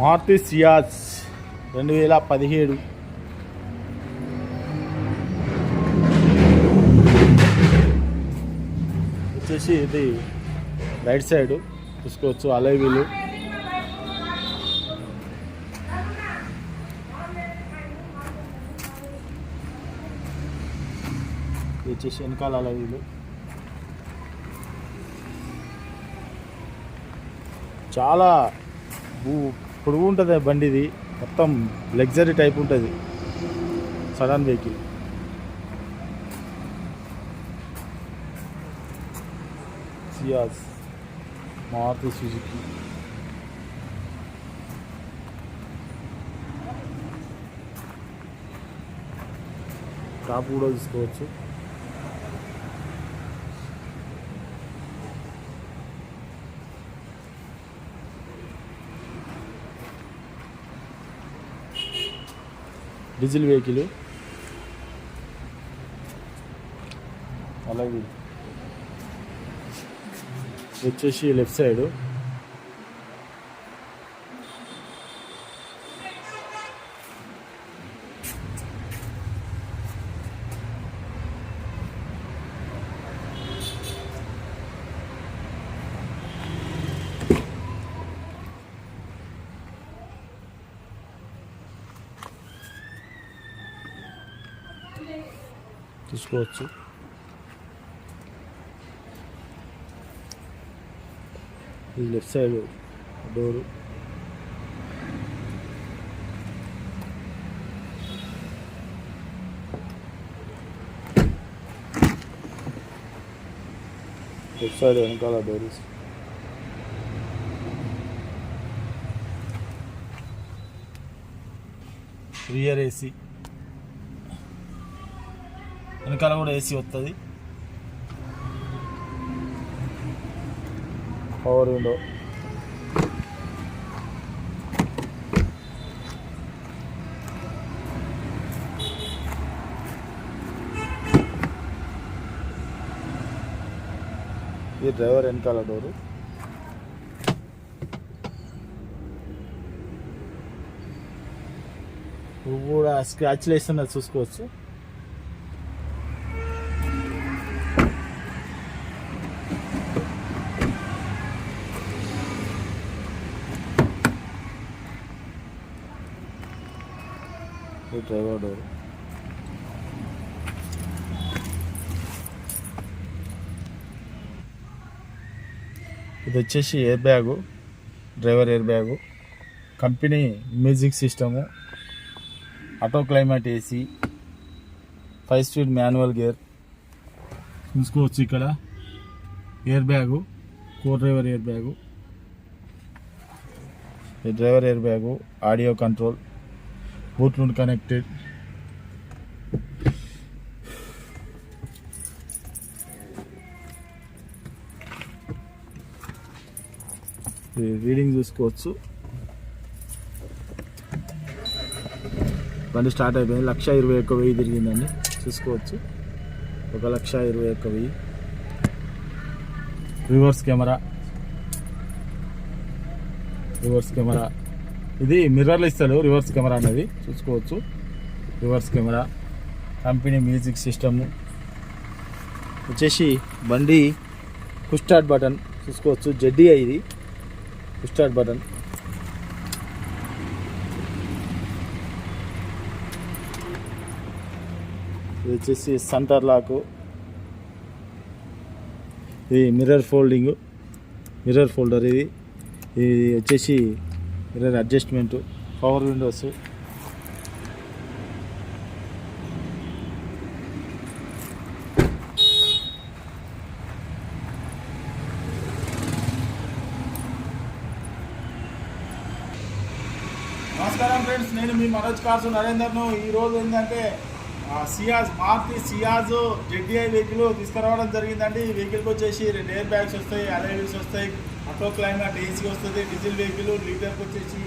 Maruti Ciaz రెండు వేల పదిహేడు. వచ్చేసి ఇది రైట్ సైడ్ చూసుకోవచ్చు అలైవీలు ఇది వచ్చేసి వెనకాల అలైవీలు చాలా భూ పొడుగు ఉంటుంది బండి ఇది మొత్తం లగ్జరీ టైప్ ఉంటుంది. Sedan vehicle Ciaz Maruti Suzuki top కూడా తీసుకోవచ్చు. Diesel vehicle. అలాగే. వచ్చేసి లెఫ్ట్ సైడు. చూసుకోవచ్చు ఇది left side door left side వెనకాల డోర్ రియర్ ఏసీ వెనకాల కూడా ఏసీ వస్తుంది. పవర్ విండో ఇది డ్రైవర్ వెనకాల డోరు. నువ్వు కూడా స్క్రాచ్లు వేస్తున్నది చూసుకోవచ్చు. ఇది డ్రైవర్. డోర్ ఇది వచ్చేసి air bag driver air bag company music system auto climate AC five speed manual gear చూసుకోవచ్చు ఇక్కడ. Air bag co driver air bag ఈ driver air bag audio control bluetooth connected. Reading చూసుకోవచ్చు. బండి start అయిపోయింది. లక్ష ఇరవై ఒక్క వెయ్యి తిరిగిందండి. చూసుకోవచ్చు. ఒక లక్ష ఇరవై ఒక్క వెయ్యి. Reverse camera. Reverse camera. ఇది మిర్రర్లు ఇస్తాడు రివర్స్ కెమెరా అనేది. చూసుకోవచ్చు. Reverse camera company music system వచ్చేసి బండి కుస్టార్ట్ బటన్ చూసుకోవచ్చు. జడ్డీఐ ఇది. కుస్టార్ట్ బటన్ ఇది వచ్చేసి సెంటర్ లాకు ఇది మిర్రర్ ఫోల్డింగ్ మిర్రర్ ఫోల్డర్ ఇది. ఇది వచ్చేసి మిర్రర్ అడ్జస్ట్మెంట్ పవర్ విండోస్ నమస్కారం ఫ్రెండ్స్ నేను మీ మనోజ్ కార్సు నరేందర్ను. ఈరోజు ఏంటంటే Ciaz Maruti Ciaz ZDI vehicle తీసుకురావడం జరిగిందండి. ఈ వెహికల్కి వచ్చేసి రెండు ఎయిర్ బ్యాగ్స్ వస్తాయి అలైవీస్ వస్తాయి. ఆటో క్లైమేట్ ఏసీ వస్తుంది డీజిల్ వెహికల్ లీటర్కి వచ్చేసి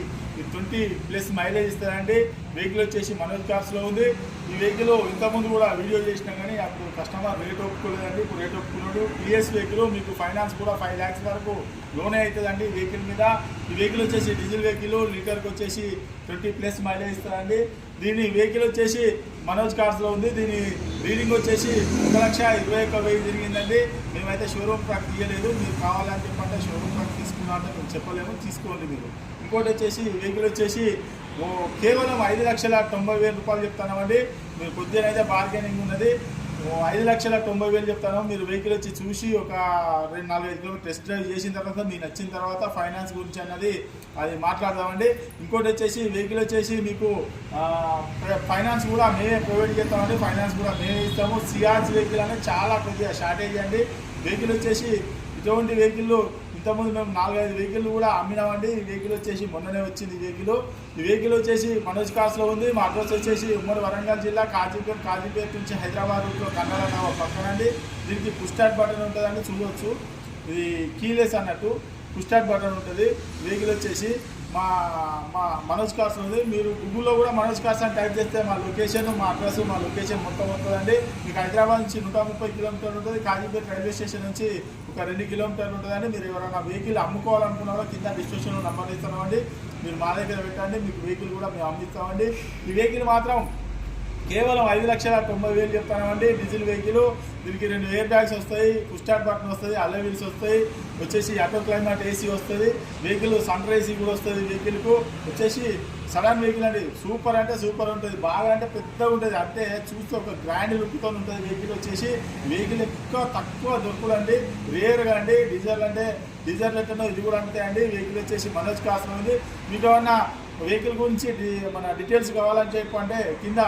ట్వంటీ ప్లస్ మైలేజ్ ఇస్తారండి. వెహికల్ వచ్చేసి మనోజ్ కార్స్లో ఉంది. ఈ వెహికల్ ఇంతకుముందు కూడా వీడియో చేసినా కానీ అప్పుడు కస్టమర్ రేట్ ఒప్పుకోలేదండి. ఇప్పుడు రేట్ ఒప్పుకున్నాడు. పిఎస్ వెహికల్ మీకు ఫైనాన్స్ కూడా ఫైవ్ ల్యాక్స్ వరకు లోనే అవుతుందండి వెహికల్ మీద. ఈ వెహికల్ వచ్చేసి డీజిల్ వెహికల్ లీటర్కి వచ్చేసి ట్వంటీ ప్లస్ మైలేజ్ ఇస్తారండి. దీని వెహికల్ వచ్చేసి మనోజ్ కార్స్లో ఉంది. దీని రీడింగ్ వచ్చేసి ఒక లక్ష ఇరవై ఒక్క వెయ్యి తిరిగిందండి మేమైతే షోరూమ్ ట్రాక్ తీయలేదు. మీరు కావాలని చెప్పంటే షోరూమ్ ట్రాక్ తీసుకున్నారంటే మేము చెప్పలేము. తీసుకోండి మీరు. ఇంకోటి వచ్చేసి వెహికల్ వచ్చేసి ఓ కేవలం ఐదు లక్షల తొంభై వేల రూపాయలు చెప్తామండి మీరు కొద్దిగా అయితే బార్గెనింగ్ ఉన్నది. ఐదు లక్షల తొంభై వేలు చెప్తాను. మీరు వెహికల్ వచ్చి చూసి ఒక రెండు నాలుగు ఐదు కిలోమీటర్ టెస్ట్ డ్రైవ్ చేసిన తర్వాత మీకు నచ్చిన తర్వాత ఫైనాన్స్ గురించి అన్నది అది మాట్లాడదామండి. ఇంకోటి వచ్చేసి వెహికల్ వచ్చేసి మీకు ఫైనాన్స్ కూడా మేమే ప్రొవైడ్ చేస్తామండి. ఫైనాన్స్ కూడా మేమే ఇస్తాము. సిఆర్స్ వెహికల్ అనేది చాలా కొద్దిగా షార్టేజ్ అండి. వెహికల్ వచ్చేసి ఇటువంటి వెహికల్ ఇంతకుముందు మేము నాలుగైదు వెహికల్ కూడా అమ్మినామండి. ఈ వెహికల్ వచ్చేసి మొన్ననే వచ్చింది ఈ వెహికల్. ఈ వెహికల్ వచ్చేసి మనోజ్ కాస్లో ఉంది. మా అడ్రస్ వచ్చేసి ఉమ్మడి వరంగల్ జిల్లా కాజీపేట కాజీపేట నుంచి హైదరాబాద్ రూట్లో కన్నడ పక్కనండి. దీనికి పుష్టాట్ బటన్ ఉంటుందండి చూడవచ్చు ఇది కీలెస్ అన్నట్టు పుష్టాట్ బటన్ ఉంటుంది. వెహికల్ వచ్చేసి మా మా మనోజ్ కార్స్ ఉంది మీరు గూగుల్లో కూడా మనోజ్ కార్స్ అని టైప్ చేస్తే మా లొకేషన్ మా అడ్రస్ మా లొకేషన్ మొత్తం వస్తుందండి. మీకు హైదరాబాద్ నుంచి నూట ముప్పై కిలోమీటర్లు ఉంటుంది. కాజీపేట రైల్వే స్టేషన్ నుంచి ఒక రెండు కిలోమీటర్లు ఉంటుందండి. మీరు ఎవరైనా వెహికల్ అమ్ముకోవాలనుకున్నారో కింద డిస్క్రిప్షన్లో నంబర్ ఇస్తామండి. మీరు మా దగ్గర పెట్టండి. మీకు వెహికల్ కూడా మేము అమ్మిస్తామండి. ఈ వెహికల్ మాత్రం కేవలం ఐదు లక్షల తొంభై వేలు చెప్తామండి డీజిల్ వెహికల్ దీనికి రెండు ఎయిర్ బ్యాగ్స్ వస్తాయి పుస్టార్ట్ బటన్ వస్తుంది అల్ల వీల్స్ వస్తాయి వచ్చేసి ఆటో క్లైమేట్ ఏసీ వస్తుంది వెహికల్ సన్ ఏసీ కూడా వస్తుంది వెహికల్కు. వచ్చేసి సడన్ వెహికల్ అండి సూపర్ అంటే సూపర్ ఉంటుంది బాగా అంటే పెద్దగా ఉంటుంది అంటే చూస్తే ఒక గ్రాండ్ లుక్తో ఉంటుంది వెహికల్ వచ్చేసి. వెహికల్ ఎక్కువ తక్కువ దొరుకుదండి రేర్గా అండి డీజిల్ అంటే డీజిల్ ఎట్లనో ఇది కూడా అంతే అండి వెహికల్ వచ్చేసి మనోజ్ కాస్ట్ ఉంది మీకు ఏమన్నా వెహికల్ గురించి మన డీటెయిల్స్ కావాలని చెప్పంటే కింద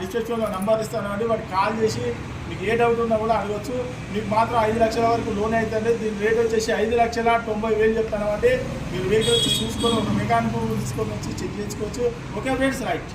డిస్క్రిప్షన్లో నంబర్ ఇస్తానండి వాటికి కాల్ చేసి మీకు ఏ డౌట్ ఉన్నా కూడా అడగచ్చు. మీకు మాత్రం ఐదు లక్షల వరకు లోన్ అవుతుంది. దీని రేట్ వచ్చేసి ఐదు లక్షల తొంభై వేలు చెప్తాను అంటే మీరు వెహికల్ వచ్చి చూసుకొని ఒక మెకానిక్ తీసుకొని వచ్చి చెక్ చేసుకోవచ్చు. Okay friends right.